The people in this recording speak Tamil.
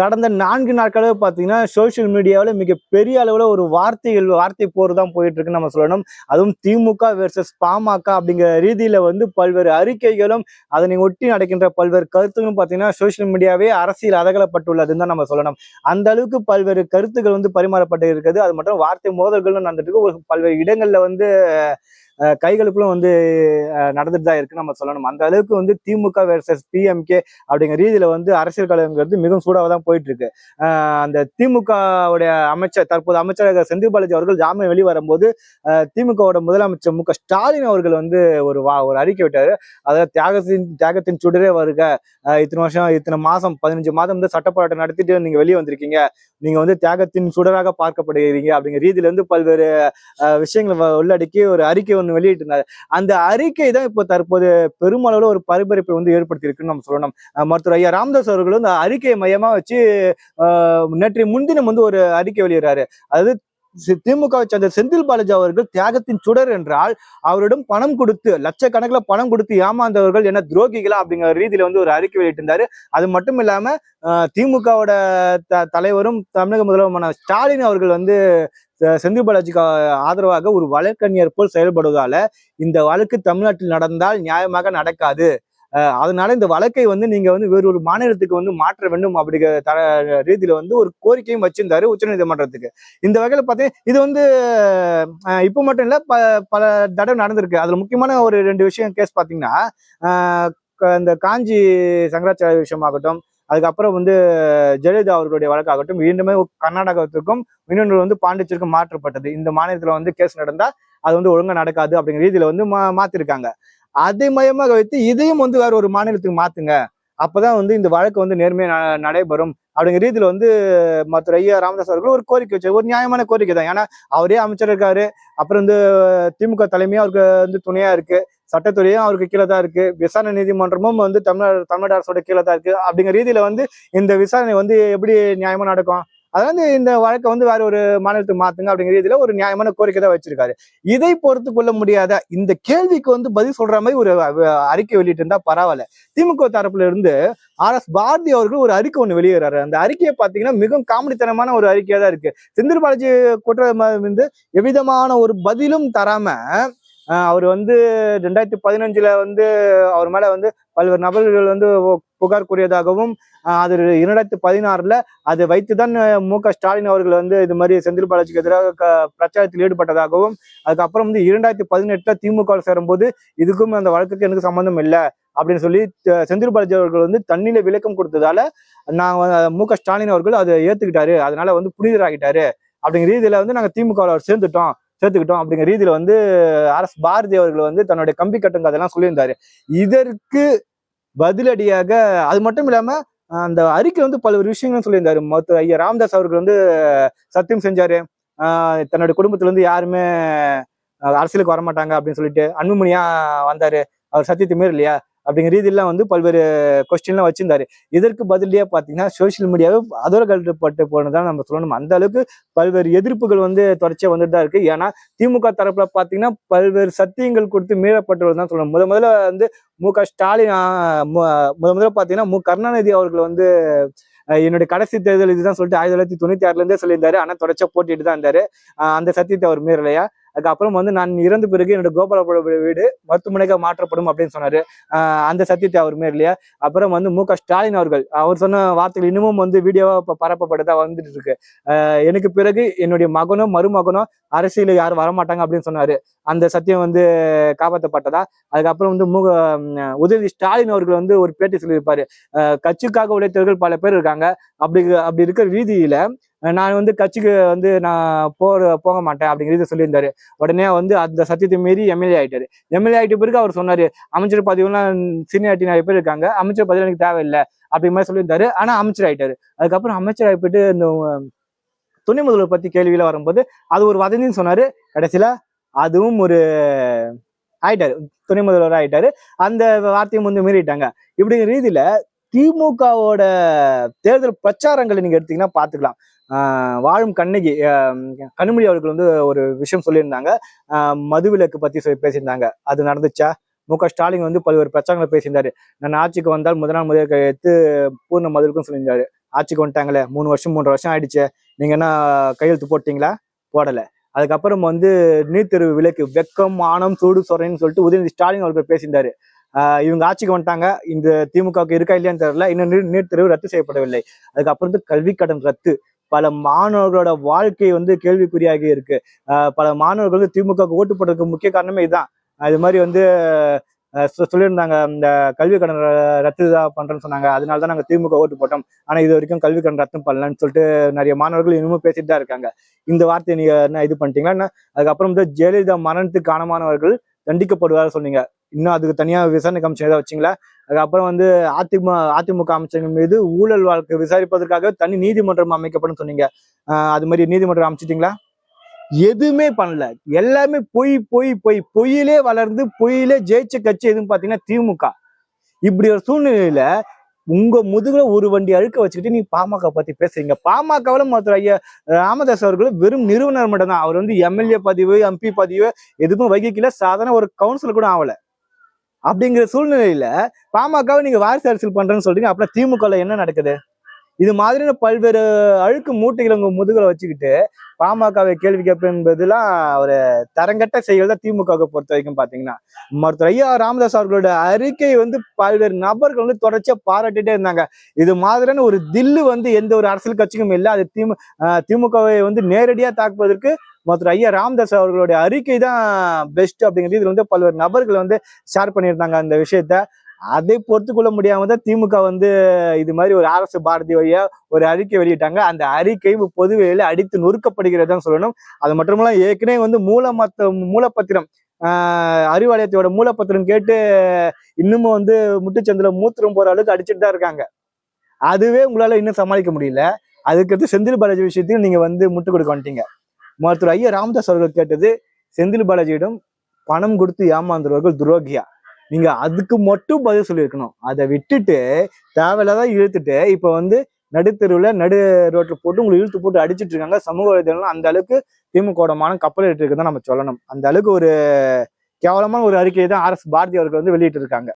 கடந்த நான்கு நாட்களாக பார்த்தீங்கன்னா சோஷியல் மீடியாவில் மிகப்பெரிய அளவில் ஒரு வார்த்தைகள் வார்த்தை போர் தான் போயிட்டு இருக்குன்னு நம்ம சொல்லணும். அதுவும் திமுக வெர்சஸ் பாமக அப்படிங்கிற ரீதியில் வந்து பல்வேறு அறிக்கைகளும் அதனை ஒட்டி நடக்கின்ற பல்வேறு கருத்துகளும் பார்த்தீங்கன்னா சோஷியல் மீடியாவே அரசியல் அதகலப்பட்டுள்ளதுன்னு தான் நம்ம சொல்லணும். அந்த அளவுக்கு பல்வேறு கருத்துக்கள் வந்து பரிமாறப்பட்டு இருக்குது. அது மட்டும் வார்த்தை மோதல்களும் நடந்துட்டு ஒரு பல்வேறு இடங்களில் வந்து கைகளுக்குள்ள கைகளுக்குள்ளும் வந்து நடந்துட்டு தான் இருக்கு நம்ம சொல்லணும். அந்த அளவுக்கு வந்து திமுக வெர்சஸ் பிஎம்கே அப்படிங்கிற ரீதியில வந்து அரசியல் கழகங்கிறது மிகவும் சூடாக தான் போயிட்டு இருக்கு அந்த திமுகவுடைய அமைச்சர் தற்போது அமைச்சர் செந்தில் பாலாஜி அவர்கள் ஜாமீன் வெளி வரும்போது திமுகவோட முதலமைச்சர் மு ஸ்டாலின் அவர்கள் வந்து ஒரு வா ஒரு அறிக்கை விட்டாரு. அதாவது தியாகத்தின் தியாகத்தின் சுடரே வருக. இத்தனை வருஷம் இத்தனை மாசம் பதினஞ்சு மாதம் வந்து சட்ட போராட்டம் நடத்திட்டு நீங்க வெளியே வந்திருக்கீங்க. நீங்க வந்து தியாகத்தின் சுடராக பார்க்கப்படுகிறீங்க அப்படிங்கிற ரீதியில வந்து பல்வேறு விஷயங்களை உள்ளடக்கி ஒரு அறிக்கை ஒன்று ஒன்று இருந்தாரு அந்த அறிக்கை தான் இப்போ தற்போது பெருமளவில் ஒரு பரபரப்பை வந்து ஏற்படுத்தியிருக்குன்னு நம்ம சொல்லணும். மருத்துவர் ஐயா ராமதாஸ் அவர்களும் அந்த அறிக்கையை மையமா வச்சு ஆஹ் நேற்றைய முன்தினம் வந்து ஒரு அறிக்கை வெளியிடுறாரு. அதாவது திமுகவை சேர்ந்த செந்தில் பாலாஜி அவர்கள் தியாகத்தின் சுடர் என்றால் அவரிடம் பணம் கொடுத்து லட்சக்கணக்கில் பணம் கொடுத்து ஏமாந்தவர்கள் என்ன துரோகிகளா அப்படிங்கிற ரீதியில வந்து ஒரு அறிக்கை வெளியிட்டிருந்தாரு. அது மட்டும் இல்லாம திமுகவோட த தலைவரும் தமிழக முதல்வருமான ஸ்டாலின் அவர்கள் வந்து செந்தில் பாலாஜிக்கு ஆதரவாக ஒரு வழக்கறிஞர் போல் செயல்படுவதால இந்த வழக்கு தமிழ்நாட்டில் நடந்தால் நியாயமாக நடக்காது. அதனால இந்த வழக்கை வந்து நீங்க வந்து வேறொரு மாநிலத்துக்கு வந்து மாற்ற வேண்டும் அப்படிங்கிற த ரீதியில வந்து ஒரு கோரிக்கையும் வச்சிருந்தாரு உச்சநீதிமன்றத்துக்கு இந்த வகையில பார்த்தீங்கன்னா இது வந்து இப்போ மட்டும் இல்ல ப பல தடவை நடந்திருக்கு. அதுல முக்கியமான ஒரு ரெண்டு விஷயம் கேஸ் பாத்தீங்கன்னா க- இந்த காஞ்சி சங்கராச்சாரிய விஷயமாகட்டும் அதுக்கப்புறம் வந்து ஜெயலலிதா அவர்களுடைய வழக்காகட்டும் இரண்டுமே கர்நாடகத்திற்கும் இன்னொன்று வந்து பாண்டிச்சேரிக்கும் மாற்றப்பட்டது. இந்த மாநிலத்தில் வந்து கேஸ் நடந்தால் அது வந்து ஒழுங்காக நடக்காது அப்படிங்கிற ரீதியில வந்து மா மாற்றிருக்காங்க அதை மையமாக வைத்து இதையும் வந்து வேற ஒரு மாநிலத்துக்கு மாத்துங்க. அப்பதான் வந்து இந்த வழக்கு வந்து நேர்மையா ந- நடைபெறும். அப்படிங்கிற ரீதியில வந்து மற்ற ஐயா ராமதாஸ் அவர்கள் ஒரு கோரிக்கை வச்சு ஒரு நியாயமான கோரிக்கை தான். ஏன்னா அவரே அமைச்சர் இருக்காரு. அப்புறம் வந்து திமுக தலைமையும் அவருக்கு வந்து துணையா இருக்கு. சட்டத்துறையும் அவருக்கு கீழே தான் இருக்கு. விசாரணை நீதிமன்றமும் வந்து தமிழ்நாடு தமிழ்நாடு அரசோட கீழே தான் இருக்கு. அப்படிங்கிற ரீதியில வந்து இந்த விசாரணை வந்து எப்படி நியாயமா நடக்கும்? அதாவது இந்த வழக்கை வந்து வேற ஒரு மாநிலத்துக்கு மாத்துங்க அப்படிங்கிற இதுல ஒரு நியாயமான கோரிக்கை தான் வச்சிருக்காரு. இதை பொறுத்து கொள்ள முடியாத? இந்த கேள்விக்கு வந்து பதில் சொல்ற மாதிரி ஒரு அறிக்கை வெளியிட்டு இருந்தா பரவாயில்ல. திமுக தரப்புல இருந்து ஆர். எஸ். பாரதி அவர்கள் ஒரு அறிக்கை ஒன்று வெளியிடுறாரு. அந்த அறிக்கையை பாத்தீங்கன்னா மிகவும் காமெடித்தனமான ஒரு அறிக்கையா தான் இருக்கு. செந்தில் பாலாஜி குற்றம் வந்து எவ்விதமான ஒரு பதிலும் தராம அவர் வந்து ரெண்டாயிரத்தி பதினஞ்சுல வந்து அவர் மேல வந்து பல்வேறு நபர்கள் வந்து புகார் கூறியதாகவும் அது இரண்டாயிரத்தி பதினாறுல அதை வைத்துதான் மு க ஸ்டாலின் அவர்கள் வந்து இது மாதிரி செந்தில் பாலாஜிக்கு எதிராக க- பிரச்சாரத்தில் ஈடுபட்டதாகவும் அதுக்கப்புறம் வந்து இரண்டாயிரத்தி பதினெட்டுல திமுக சேரும்போது இதுக்கும் அந்த வழக்குக்கு எனக்கு சம்பந்தம் இல்லை அப்படின்னு சொல்லி செந்தில் பாலாஜி அவர்கள் வந்து தண்ணியில விளக்கம் கொடுத்ததால நான் மு க ஸ்டாலின் அவர்கள் அதை ஏத்துக்கிட்டாரு அதனால வந்து புனிதராகிட்டாரு அப்படிங்கிற ரீதியில வந்து நாங்க திமுக சேர்ந்துட்டோம் சேர்த்துக்கிட்டோம் அப்படிங்கிற ரீதியில வந்து ஆர் எஸ் பாரதி அவர்கள் வந்து தன்னுடைய கம்பி கட்டுங்க அதெல்லாம் சொல்லியிருந்தாரு. இதற்கு பதிலடியாக அது மட்டும் இல்லாம அந்த அறிக்கை வந்து பல்வேறு விஷயங்களும் சொல்லியிருந்தாரு. மருத்துவர் ஐயா ராமதாஸ் அவர்கள் வந்து சத்தியம் செஞ்சாரு. ஆஹ் தன்னுடைய குடும்பத்துல இருந்து யாருமே அரசியலுக்கு வரமாட்டாங்க அப்படின்னு சொல்லிட்டு அன்புமணியா வந்தாரு. அவர் சத்தியத்தை மீறலையா? அப்படிங்கிற ரீதியெல்லாம் வந்து பல்வேறு கொஸ்டின்லாம் வச்சிருந்தாரு. இதற்கு பதிலடியா பார்த்தீங்கன்னா சோசியல் மீடியாவே அதோட கட்டுப்பட்டு போனதான் நம்ம சொல்லணும். அந்த அளவுக்கு பல்வேறு எதிர்ப்புகள் வந்து தொடர்ச்சியாக வந்துட்டு தான் இருக்கு. ஏன்னா திமுக தரப்புல பார்த்தீங்கன்னா பல்வேறு சத்தியங்கள் கொடுத்து மீறப்பட்டவர்கள் தான் சொல்லணும். முத முதல்ல வந்து மு க ஸ்டாலின் முத முதல்ல பார்த்தீங்கன்னா மு கருணாநிதி அவர்கள் வந்து என்னுடைய கடைசி தேர்தல் இதுதான் சொல்லிட்டு ஆயிரத்தி தொள்ளாயிரத்தி தொண்ணூத்தி ஆறுல இருந்தே சொல்லியிருந்தாரு. ஆனா தொடர்ச்சியா போட்டிட்டு தான் இருந்தாரு. அந்த சத்தியத்தை அவர் மீறலையா? அதுக்கப்புறம் வந்து நான் இறந்த பிறகு என்னோட கோபாலபுர வீடு மருத்துவமனைக்கு மாற்றப்படும் அப்படின்னு சொன்னாரு. அந்த சத்தியத்தை அவர் மேலேயே அப்புறம் வந்து மு ஸ்டாலின் அவர்கள் அவர் சொன்ன வார்த்தைகள் இன்னமும் வந்து வீடியோவா பரப்பப்பட்டதா வந்துட்டு இருக்கு. எனக்கு பிறகு என்னுடைய மகனோ மருமகனோ அரசியல யாரும் வரமாட்டாங்க அப்படின்னு சொன்னாரு. அந்த சத்தியம் வந்து காப்பாற்றப்பட்டதா அதுக்கப்புறம் வந்து மு உதவி உதயநிதி ஸ்டாலின் அவர்கள் வந்து ஒரு பேட்டி சொல்லியிருப்பாரு. கட்சிக்காக உழைத்தவர்கள் பல பேர் இருக்காங்க. அப்படி அப்படி இருக்கிற ரீதியில நான் வந்து கட்சிக்கு வந்து நான் போற போக மாட்டேன் அப்படிங்கிறத சொல்லியிருந்தாரு. உடனே வந்து அந்த சத்தியத்தை மீறி எம்எல்ஏ ஆயிட்டாரு. எம்எல்ஏ ஆகிட்ட பிறகு அவர் சொன்னார் அமைச்சர் பதவியெல்லாம் சீனியாரிட்டி நிறைய பேர் இருக்காங்க. அமைச்சர் பதவி எனக்கு தேவையில்லை. அப்படிங்கிற மாதிரி சொல்லியிருந்தாரு. ஆனால் அமைச்சர் ஆயிட்டாரு. அதுக்கப்புறம் அமைச்சர் ஆயிட்டு இந்த துணை முதல்வர் பற்றி கேள்வியில் வரும்போது அது ஒரு வதந்தின்னு சொன்னார். கடைசியில அதுவும் ஒரு ஆயிட்டாரு. துணை முதல்வர் ஆயிட்டாரு. அந்த வார்த்தையும் வந்து மீறிட்டாங்க. இப்படிங்கிற ரீதியில திமுகவோட தேர்தல் பிரச்சாரங்களை நீங்க எடுத்தீங்கன்னா பாத்துக்கலாம் வாழும் கண்ணகி ஆஹ் கனிமொழி அவர்கள் வந்து ஒரு விஷயம் சொல்லியிருந்தாங்க. மதுவிலக்கு பத்தி சொல்லி பேசியிருந்தாங்க. அது நடந்துச்சா? மு க ஸ்டாலின் வந்து பல்வேறு பிரச்சனைகளை பேசியிருந்தாரு. நான் ஆட்சிக்கு வந்தால் முதல் நாள் முதல் கையெழுத்து பூர்ண மதுவுக்கும் சொல்லியிருந்தாரு. ஆட்சிக்கு வந்துட்டாங்களே மூணு வருஷம் மூன்று வருஷம் ஆயிடுச்சு. நீங்க என்ன கையெழுத்து போட்டீங்களா? போடலை. அதுக்கப்புறம் வந்து நீர்த்தெருவு விலைக்கு விலக்கு வெக்கம் மானம் சூடு சொரேன்னு சொல்லிட்டு உதயநிதி ஸ்டாலின் அவர்கள் பேசியிருந்தாரு. இவங்க ஆட்சிக்கு வந்துட்டாங்க. இந்த திமுகவுக்கு இருக்கா இல்லையான்னு தெரியல. இன்னும் நீர் நீர்த்தெருவு ரத்து செய்யப்படவில்லை. அதுக்கப்புறம் வந்து கல்வி கடன் ரத்து. பல மாணவர்களோட வாழ்க்கை வந்து கேள்விக்குறியாகி இருக்கு. பல மாணவர்கள் வந்து திமுக ஓட்டு போட்டதுக்கு முக்கிய காரணமே இதுதான். அது மாதிரி வந்து சொல்லியிருந்தாங்க. இந்த கல்வி கடன் ரத்து தான் பண்றேன்னு சொன்னாங்க. அதனால தான் நாங்க திமுக ஓட்டு போட்டோம். ஆனா இது வரைக்கும் கல்வி கடன் ரத்து பண்ணலன்னு சொல்லிட்டு நிறைய மாணவர்கள் இன்னமும் பேசிட்டு தான் இருக்காங்க. இந்த வார்த்தையை நீங்க என்ன இது பண்ணிட்டீங்களா? என்ன? அதுக்கப்புறம் வந்து ஜெயலலிதா மரணத்துக்கு காரணமானவர்கள் தண்டிக்கப்படுவார் சொன்னீங்க. இன்னும் அதுக்கு தனியா விசாரணை கமிஷன் ஏதாவது வச்சிங்களா? அதுக்கப்புறம் வந்து அதிமுக அதிமுக அமைச்சர்கள் மீது ஊழல் வழக்கு விசாரிப்பதற்காக தனி நீதிமன்றம் அமைக்கப்படும் சொன்னீங்க. அது மாதிரி நீதிமன்றம் அமைச்சிட்டீங்களா? எதுவுமே பண்ணல. எல்லாமே பொய் பொய் பொய். பொய்யிலே வளர்ந்து பொய்யிலே ஜெயிச்ச கட்சி எதுவும் பாத்தீங்கன்னா திமுக. இப்படி ஒரு சூழ்நிலையில உங்க முதுகுல ஒரு வண்டி அழுக்க வச்சுக்கிட்டு நீ பாமக பத்தி பேசுறீங்க. பாமகவுல மொத்தம் ஐயா ராமதாஸ் அவர்கள் வெறும் நிறுவனர் மட்டும்தான். அவர் வந்து எம்எல்ஏ பதிவு எம்பி பதிவு எதுவும் வகிக்கல. சாதாரண ஒரு கவுன்சிலர் கூட ஆகல. அப்படிங்கிற சூழ்நிலையில பாமகவை நீங்க வாரிசு அரசியல் பண்றேன்னு சொல்றீங்க. அப்புறம் திமுக என்ன நடக்குது? இது மாதிரியான பல்வேறு அழுக்கு மூட்டைகளை உங்க முதுகுல வச்சுக்கிட்டு பாமகவை கேள்வி கேட்பது என்பதெல்லாம் ஒரு தரங்கட்ட செயல் தான் திமுகவை பொறுத்த வரைக்கும் பாத்தீங்கன்னா. மருத்துவர் ஐயா ராமதாஸ் அவர்களோட அறிக்கை வந்து பல்வேறு நபர்கள் வந்து தொடர்ச்சியா பாராட்டிட்டே இருந்தாங்க. இது மாதிரியான ஒரு தில்லு வந்து எந்த ஒரு அரசியல் கட்சிக்கும் இல்லை. அது திமு திமுகவை வந்து நேரடியா தாக்குவதற்கு மருத்துவர் ஐயா ராம்தாஸ் அவர்களுடைய அறிக்கை தான் பெஸ்ட் அப்படிங்கிறது. இதில் வந்து பல்வேறு நபர்கள் வந்து ஷேர் பண்ணியிருந்தாங்க அந்த விஷயத்த. அதை பொறுத்து கொள்ள முடியாம தான் திமுக வந்து இது மாதிரி ஒரு அரசு பாரதி வழியா ஒரு அறிக்கை வெளியிட்டாங்க. அந்த அறிக்கை பொதுவெளியில அடித்து நொறுக்கப்படுகிறதான் சொல்லணும். அது மட்டுமல்ல ஏற்கனவே வந்து மூலமத்த மூலப்பத்திரம் ஆஹ் அறிவாலயத்தோட மூலப்பத்திரம் கேட்டு இன்னமும் வந்து முட்டுச்சந்தில மூத்திரம் போற அளவுக்கு அடிச்சுட்டு தான் இருக்காங்க. அதுவே உங்களால இன்னும் சமாளிக்க முடியல. அதுக்கடுத்து செந்தில் பாலாஜி விஷயத்தையும் நீங்க வந்து முட்டு கொடுக்க வந்துட்டீங்க. மருத்துவர் ஐயா ராமதாஸ் அவர்கள் கேட்டது செந்தில் பாலாஜியிடம் பணம் கொடுத்து ஏமாந்துறவர்கள் துரோகியா? நீங்க அதுக்கு மட்டும் பதில் சொல்லியிருக்கணும். அதை விட்டுட்டு தேவையில்லாத இழுத்துட்டு இப்ப வந்து நடுத்தெருவில் நடு ரோட்ல போட்டு உங்களை இழுத்து போட்டு அடிச்சிட்டு இருக்காங்க. சமூக வலைதளம் அந்த அளவுக்கு திமுக மானம் கப்பல் ஏற்றிருக்கு தான் நம்ம சொல்லணும். அந்த அளவுக்கு ஒரு கேவலமான ஒரு அறிக்கையை தான் ஆர் எஸ் பாரதி அவர்கள் வந்து வெளியிட்டு இருக்காங்க